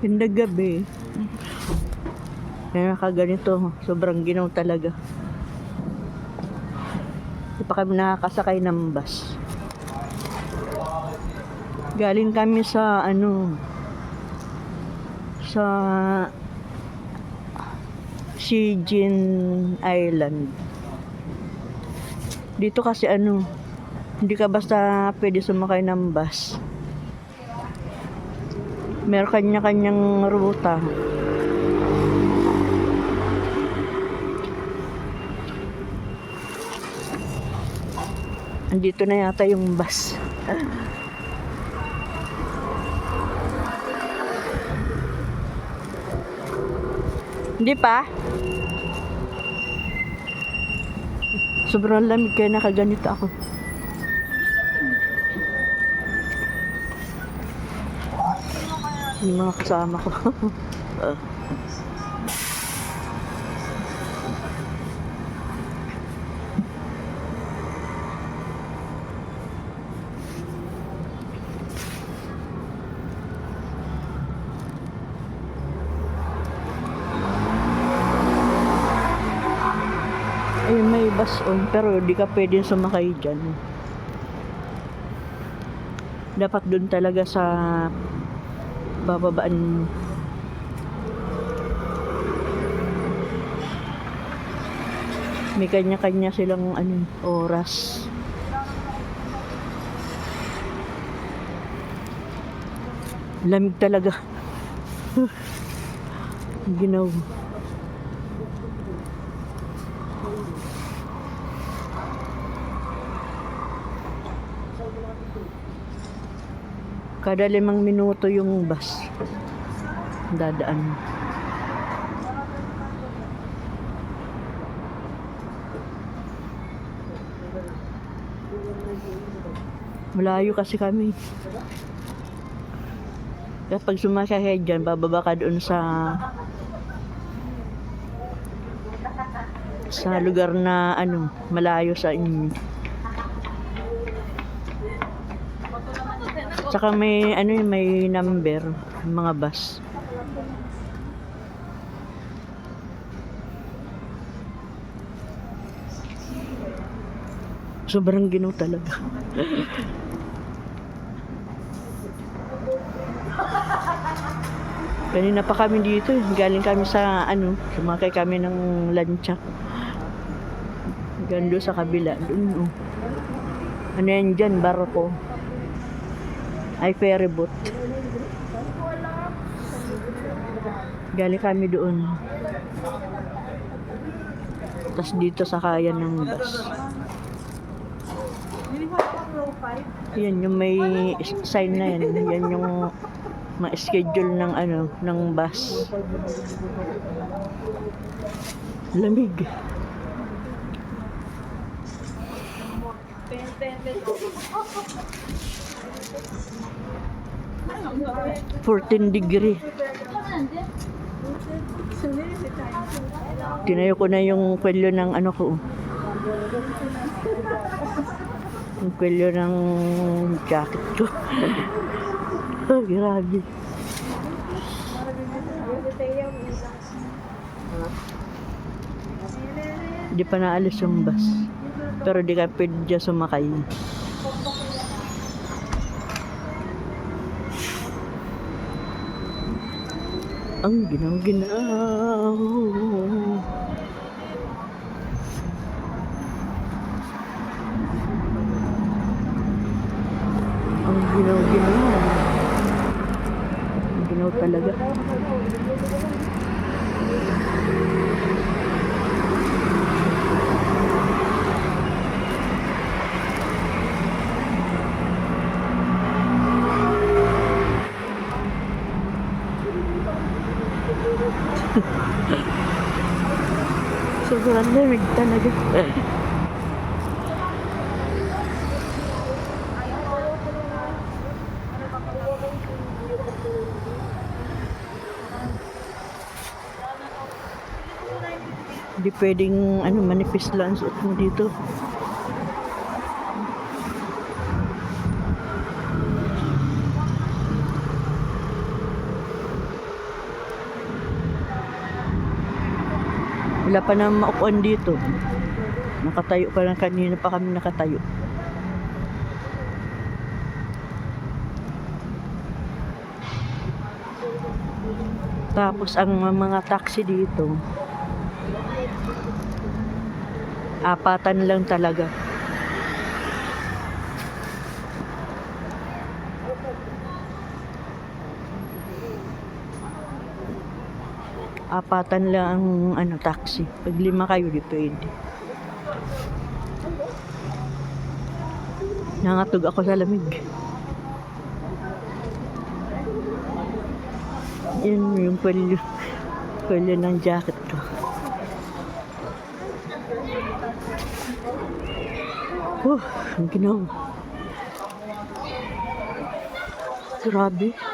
Ganda gabi. Kaya nakaganito, sobrang ginaw talaga. Hindi pa kami nakakasakay ng bus. Galing kami sa ano, sa Shijin Island. Dito kasi ano, hindi ka basta pwede sumakay ng bus. Meron kanya-kanyang ruta. Andito na yata yung bus. Hindi pa? Sobrang lamig kaya nakaganito ako. Yung mga kasama ko. Ah. Ayun, may bus on, pero di ka pwede sumakay dyan. Dapat doon talaga sa bababaan may kanya-kanya silang ano, oras. Lamig talaga. Ginaw. Kada limang minuto yung bus. Dadaan. Malayo kasi kami. Kapag sumakay kayo dyan, bababa ka doon sa sa lugar na ano, malayo sa inyo. Tsaka may ano yun, may number, mga bus. Sobrang ginaw talaga. Kanina pa kami dito, galing kami sa ano, sumakay kami ng lancha. Gando sa kabila, doon oh. Ano yan dyan, barko. Ay, ferry boat. Galing kami doon. Tapos dito sa kaya ng bus. Yan yung may sign na yan. Yan yung ma-schedule ng ano, ng bus. Lamig. Fourteen degree. Tinayo ko na yung kwelyo ng ano ko. Yung kwelyo ng jacket ko. oh, grabe. Di pa naalis yung bus. Pero di ka pwede sumakay. Ang ginaw-ginaw. Ang ginaw-ginaw. Ang ginaw talaga. Sobrang lamig talaga. Hindi pwedeng ano, manipis lang ang suot mo dito. Wala pa na maupuan dito. Nakatayo pa lang kanina pa kami nakatayo. Tapos ang mga taxi dito, apatan lang talaga. Apatan lang ang ano taxi. Pag lima kayo, di pwede. Nangatog ako sa lamig. Yan yung pwede, pwede ng jacket ko. Oh, ang ginawa. Grabe.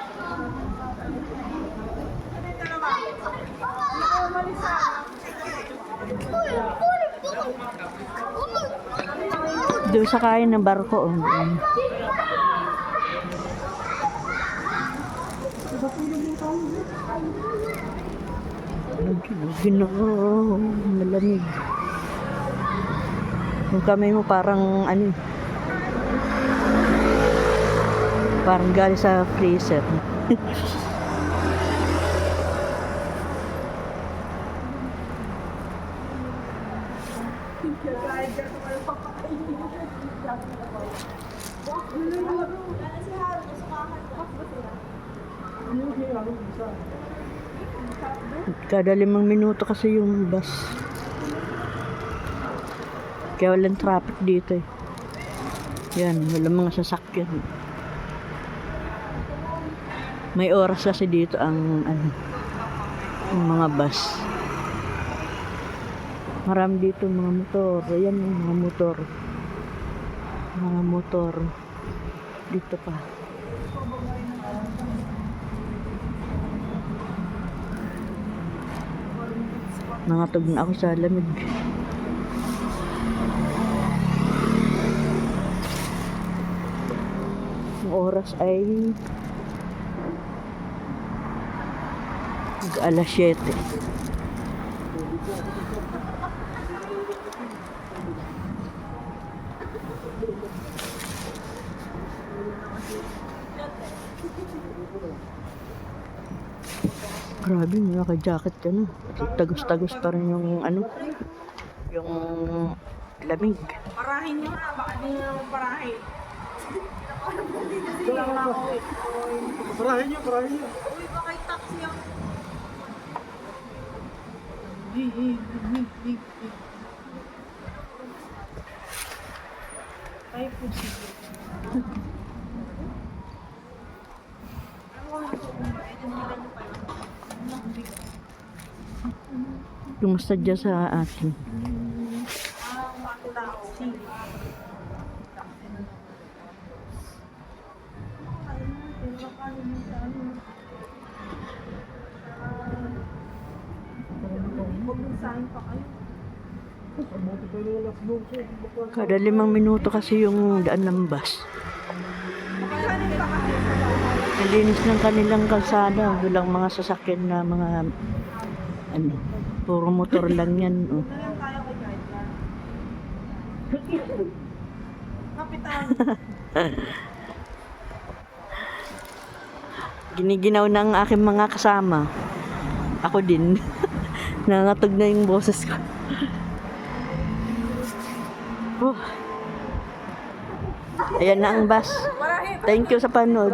Doon sa kain ng barko. Oh. Ginoo, malamig. Yung kamay mo parang ano eh. Parang galing sa freezer. Kada limang minuto kasi yung bus. Kaya walang traffic dito eh. Yan, walang mga sasakyan. May oras kasi dito ang ano, ang mga bus. Marami dito mga motor. Ayan yung mga motor. Mga motor. Dito pa. Nangatog na ako sa lamig. Ang oras ay mag alas 7. Grabe, naka-jacket ka na. Tagos-tagos pa rin yung ano, yung lamig. Parahin nyo na, baka di nyo parahin. Parahin nyo, parahin nyo. Uy, baka yung taxi ang... Ay, dyan sa atin? ang matulao. Magmensahin pa kayo. Buti pa yung last book ko. Bakla. Kada limang minuto kasi yung daan ng bus. Sa. Nalinis ng kanilang kalsada. Walang mga sasakyan na mga ano, puro motor lang yan. Oh. Giniginaw ng aking mga kasama. Ako din. Nangatog na yung boses ko. oh. Ayan na ang bus. Thank you sa panood.